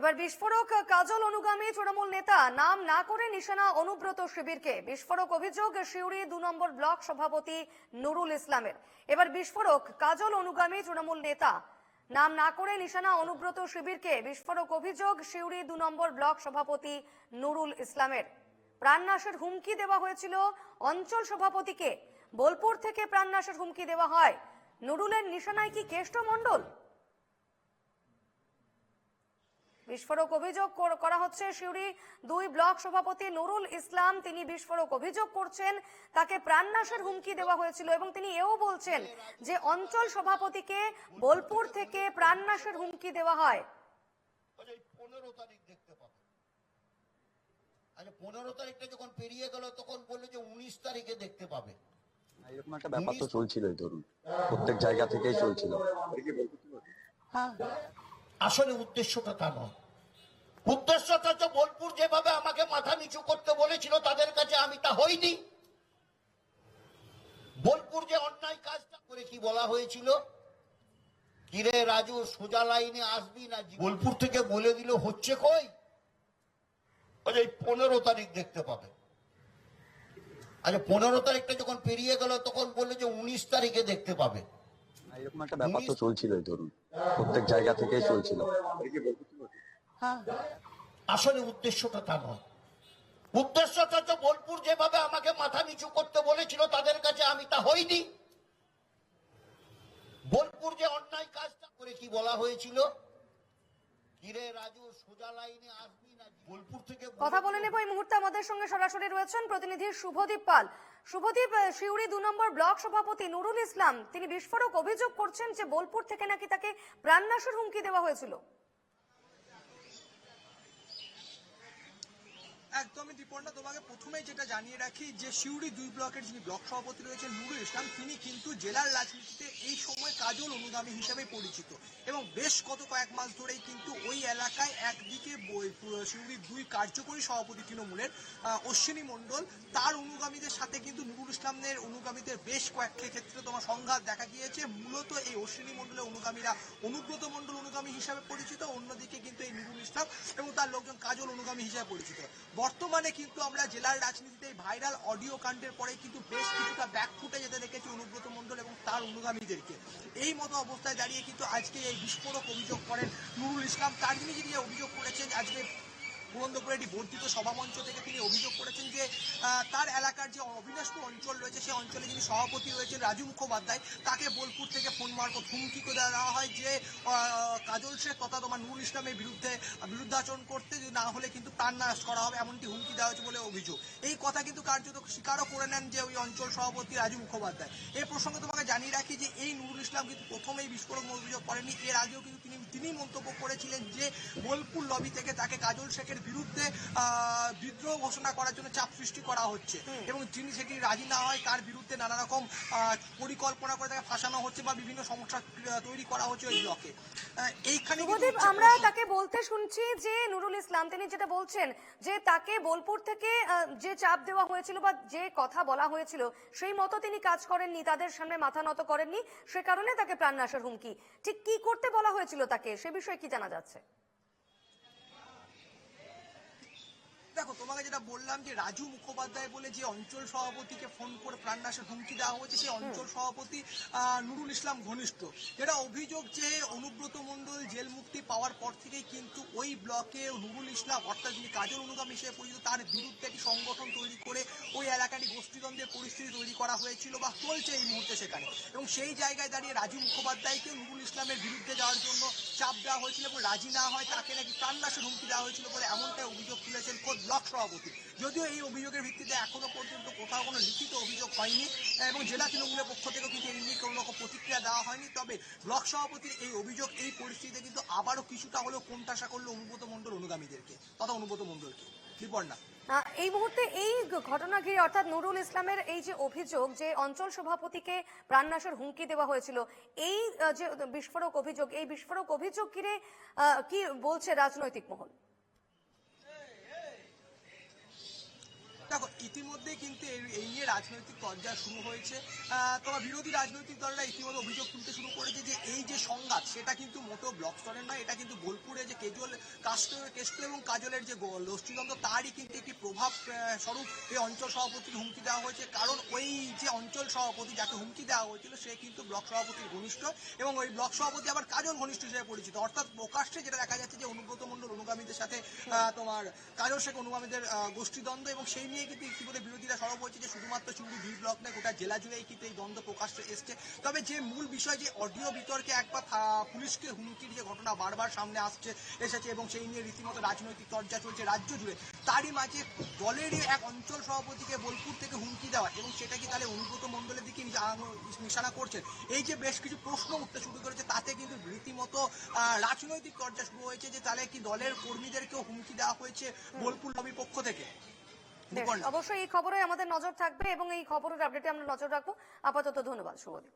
এবার বিস্ফোরক কাজল অনুগামী তৃণমূল নেতা নাম না করে নিশানা অনুব্রত শিবিরকে। বিস্ফোরক অভিযোগ শিউরি দু নম্বর ব্লক সভাপতি নুরুল ইসলামের। এবার বিস্ফোরক কাজল অনুগামী তৃণমূল নেতা নাম না করে নিশানা অনুব্রত শিবিরকে। বিস্ফোরক অভিযোগ শিউরি দু নম্বর ব্লক সভাপতি নুরুল ইসলামের। প্রাণনাশের হুমকি দেওয়া হয়েছিল অঞ্চল সভাপতিকে। বোলপুর থেকে প্রাণনাশের হুমকি দেওয়া হয়। নুরুলের নিশানায় কি কেষ্ট মণ্ডল? বিস্ফোরক অভিযোগ করা হচ্ছে। সিউড়ি দুই ব্লক সভাপতি নুরুল ইসলাম তিনি বিস্ফোরক অভিযোগ করছেন। তাকে প্রাণনাশের হুমকি দেওয়া হয়েছিল এবং তিনি এও বলছেন যে অঞ্চল সভাপতিকে বোলপুর থেকে প্রাণনাশের হুমকি দেওয়া হয়। আচ্ছা পনেরো তারিখ দেখতে পাবে। আচ্ছা পনেরো তারিখটা যখন পেরিয়ে গেল তখন বলল যে উনিশ তারিখে দেখতে পাবে। এরকম একটা ব্যাপার তো চলছিলই ধরুন। প্রত্যেক জায়গা থেকেই চলছিল। আসলে উদ্দেশ্যটা তা নয়। উদ্দেশ্যটা বোলপুর যেভাবে আমাকে মাথা নিচু করতে বলেছিল তাদের কাছে আমি তা হইনি। বোলপুর যে অন্যায় কাজটা করে কি বলা হয়েছিল? কিরে রাজু সোজা লাইনে আসবি না? বোলপুর থেকে বলে দিল হচ্ছে কই? এই পনেরো তারিখ দেখতে পাবে। আচ্ছা পনেরো তারিখটা যখন পেরিয়ে গেল তখন বলল যে উনিশ তারিখে দেখতে পাবে। এরকম একটা ব্যাপার তো চলছিলই ধরুন। প্রত্যেক জায়গা থেকেই চলছিল। আসলে উদ্দেশ্যটা তা নয়। উদ্দেশ্যটা তো বোলপুর যেভাবে আমাকে মাথা নিচু করতে বলেছিল, তাদের কাছে আমি তা হইনি। বোলপুর যে অন্যায় কাজটা করে কি বলা হয়েছিল? কথা বলে নেব, এই মুহূর্তে আমাদের সঙ্গে সরাসরি রয়েছেন প্রতিনিধি শুভদীপ পাল। শুভদীপ দু নম্বর ব্লক সভাপতি নুরুল ইসলাম, তিনি বিস্ফোরক অভিযোগ করছেন যে বোলপুর থেকে নাকি তাকে প্রাণনাশের হুমকি দেওয়া হয়েছিল। একদমই দীপর্ণা তোমাকে প্রথমেই যেটা জানিয়ে রাখি, যে সিউড়ি দুই ব্লকের যিনি ব্লক সভাপতি রয়েছেন নুরুল ইসলাম, তিনি কিন্তু জেলার রাজনীতিতে এই সময় কাজল অনুগামী হিসেবে পরিচিত এবং বেশ কত কয়েক মাস ধরেই কিন্তু ওই এলাকায় একদিকে সিউড়ির দুই কার্যকরী সভাপতি তৃণমূলের অশ্বিনী মণ্ডল, তার অনুগামীদের সাথে কিন্তু নুরুল ইসলামের অনুগামীদের বেশ কয়েকটি ক্ষেত্রে তোমার সংঘাত দেখা গিয়েছে। মূলত এই অশ্বিনী মণ্ডলের অনুগামীরা অনুব্রত মণ্ডল অনুগামী হিসাবে পরিচিত, অন্যদিকে কিন্তু এই নুরুল ইসলাম এবং তার লোকজন কাজল অনুগামী হিসাবে পরিচিত। বর্তমানে কিন্তু আমরা জেলার রাজনীতিতে এই ভাইরাল অডিও কাণ্ডের পরে কিন্তু বেশ কিছুটা ব্যাক ফুটে যেতে দেখেছি অনুব্রত মন্ডল এবং তার অনুগামীদেরকে। এই মতো অবস্থায় দাঁড়িয়ে কিন্তু আজকে এই বিস্ফোরক অভিযোগ করেন নুরুল ইসলাম। তার তিনি যিনি অভিযোগ করেছেন, আজকে পুরন্দপুরের একটি বর্ধিত সভামঞ্চ থেকে তিনি অভিযোগ করেছেন যে তার এলাকার যে অবিনাশপুর অঞ্চল রয়েছে, সেই অঞ্চলে যিনি সভাপতি রয়েছেন রাজু মুখোপাধ্যায়, তাকে বোলপুর থেকে ফোন মারফত হুমকি করে দেওয়া হয় যে কাজল শেখ, তথা তোমার নুরুল ইসলামের বিরুদ্ধে বিরুদ্ধাচরণ করতে না হলে কিন্তু প্রাণনাশ করা হবে, এমনটি হুমকি দেওয়া হয়েছে বলে অভিযোগ। এই কথা কিন্তু কার্যত স্বীকারও করে নেন যে, ওই অঞ্চল সভাপতি রাজু মুখোপাধ্যায়। এই প্রসঙ্গে তোমাকে জানিয়ে রাখি যে, এই নুরুল ইসলাম কিন্তু প্রথমেই বিস্ফোরক অভিযোগ করেনি এর আগেও কিন্তু তিনি তিনি মন্তব্য করেছিলেন যে, বোলপুর লবি থেকে তাকে কাজল শেখের বিরুদ্ধে বিদ্রোহ ঘোষণা করার জন্য চাপ সৃষ্টি করা হচ্ছে। এবং যিনি সেটি রাজি না হয় তার বিরুদ্ধে নানা রকম পরিকল্পনা করে তাকে ফাঁসানো হচ্ছে বা বিভিন্ন সমস্যা তৈরি করা হচ্ছে ওই ব্লকে। এইখানে আমরা তাকে বলতে শুনছি যে নুরুল ইসলাম তিনি যেটা বলছেন যে তাকে বোলপুর থেকে যে চাপ দেওয়া হয়েছিল বা যে কথা বলা হয়েছিল সেই মতো তিনি কাজ করেননি তাদের সামনে মাথা নত করেননি সে কারণে তাকে প্রাণনাশের হুমকি। ঠিক কি করতে বলা হয়েছিল তাকে সে বিষয়ে কি জানা যাচ্ছে? দেখো, তোমাকে যেটা বললাম যে রাজু মুখোপাধ্যায় বলে যে অঞ্চল সভাপতিকে ফোন করে প্রাণনাশের হুমকি দেওয়া হয়েছে, সেই অঞ্চল সভাপতি নুরুল ইসলাম ঘনিষ্ঠ। যেটা অভিযোগ যে অনুব্রত মণ্ডল জেল মুক্তি পাওয়ার পর থেকেই কিন্তু ওই ব্লকে নুরুল ইসলাম, অর্থাৎ যিনি কাজল অনুগাম হিসেবে পরিচিত, তার বিরুদ্ধে একটি সংগঠন তৈরি করে ওই এলাকাটি গোষ্ঠীদ্বন্দ্বের পরিস্থিতি তৈরি করা হয়েছিল বা চলছে এই মুহূর্তে সেখানে। এবং সেই জায়গায় দাঁড়িয়ে রাজু মুখোপাধ্যায়কে নুরুল ইসলামের বিরুদ্ধে যাওয়ার জন্য চাপ দেওয়া হয়েছিল এবং রাজি না হয় তাকে নাকি প্রাণনাশের হুমকি দেওয়া হয়েছিল বলে এমনটাই অভিযোগ তুলেছেন খোদ ব্লক সভাপতি। যদিও এই অভিযোগের ভিত্তিতে এখনও পর্যন্ত কোথাও কোনো লিখিত অভিযোগ হয়নি এবং জেলা তৃণমূলের পক্ষ থেকেও কিন্তু এই নিয়ে কোনো রকম প্রতিক্রিয়া দেওয়া হয়নি। তবে ব্লক সভাপতির এই অভিযোগ এই পরিস্থিতিতে কিন্তু আবারও কিছুটা হলেও কোণঠাসা করল অনুব্রত মণ্ডল অনুগামীদেরকে। তথা অনুব্রত মণ্ডলকে। বিপর্ণা। এই মুহূর্তে এই ঘটনা ঘিরে অর্থাৎ নুরুল ইসলামের এই যে অভিযোগ যে অঞ্চল সভাপতিকে প্রাণনাশের হুমকি দেওয়া হয়েছিল, এই যে বিস্ফোরক অভিযোগ, এই বিস্ফোরক অভিযোগ ঘিরে কি বলছে রাজনৈতিক মহল? দেখো ইতিমধ্যে কিন্তু এই- নিয়ে রাজনৈতিক তরজা শুরু হয়েছে তোমার বিরোধী রাজনৈতিক দলরা ইতিমধ্যে অভিযোগ তুলতে শুরু করেছে যে এই যে সংঘাত, সেটা কিন্তু মোটেও ব্লক স্তরের নয়, এটা কিন্তু বোলপুরে যে কেজল কাস্ট কেষ্ট এবং কাজলের যে গোষ্ঠীদ্বন্দ্ব তারই কিন্তু একটি প্রভাব স্বরূপ এই অঞ্চল সভাপতির হুমকি দেওয়া হয়েছে। কারণ ওই যে অঞ্চল সভাপতি যাকে হুমকি দেওয়া হয়েছিল, সে কিন্তু ব্লক সভাপতির ঘনিষ্ঠ এবং ওই ব্লক সভাপতি আবার কাজল ঘনিষ্ঠ হিসেবে পরিচিত। অর্থাৎ প্রকাশ্যে যেটা দেখা যাচ্ছে যে অনুব্রত মণ্ডল, অনুগামীদের সাথে তোমার কাজল শেখ, অনুগামীদের গোষ্ঠীদ্বন্দ্ব এবং সেই নিয়ে কিন্তু ইতিমধ্যে বিরোধীরা সরব হয়েছে যে শুধুমাত্র চুরি দুই ব্লক নয়, গোটা জেলা জুড়েই কিন্তু এই দ্বন্দ্ব প্রকাশ্যে এসছে। তবে যে মূল বিষয় যে অডিও বিতর্কে একবার পুলিশকে হুমকির যে ঘটনা বারবার সামনে আসছে, এসেছে এবং সেই নিয়ে রীতিমতো রাজনৈতিক চর্চা চলছে রাজ্য জুড়ে। তারই মাঝে দলেরই এক অঞ্চল সভাপতিকে বোলপুর থেকে হুমকি দেওয়া এবং সেটা কি তাহলে অনুব্রত মণ্ডলের দিকে নিশানা করছেন? এই যে বেশ কিছু প্রশ্ন উঠতে শুরু করেছে, তাতে কিন্তু রীতিমতো রাজনৈতিক চর্চা শুরু হয়েছে যে তাহলে কি দলের কর্মীদেরকেও হুমকি দেওয়া হয়েছে বোলপুর লবির পক্ষ থেকে। অবশ্যই এই খবরে আমাদের নজর থাকবে এবং এই খবরের আপডেটে আমরা নজর রাখব। আপাতত ধন্যবাদ শুভদীপ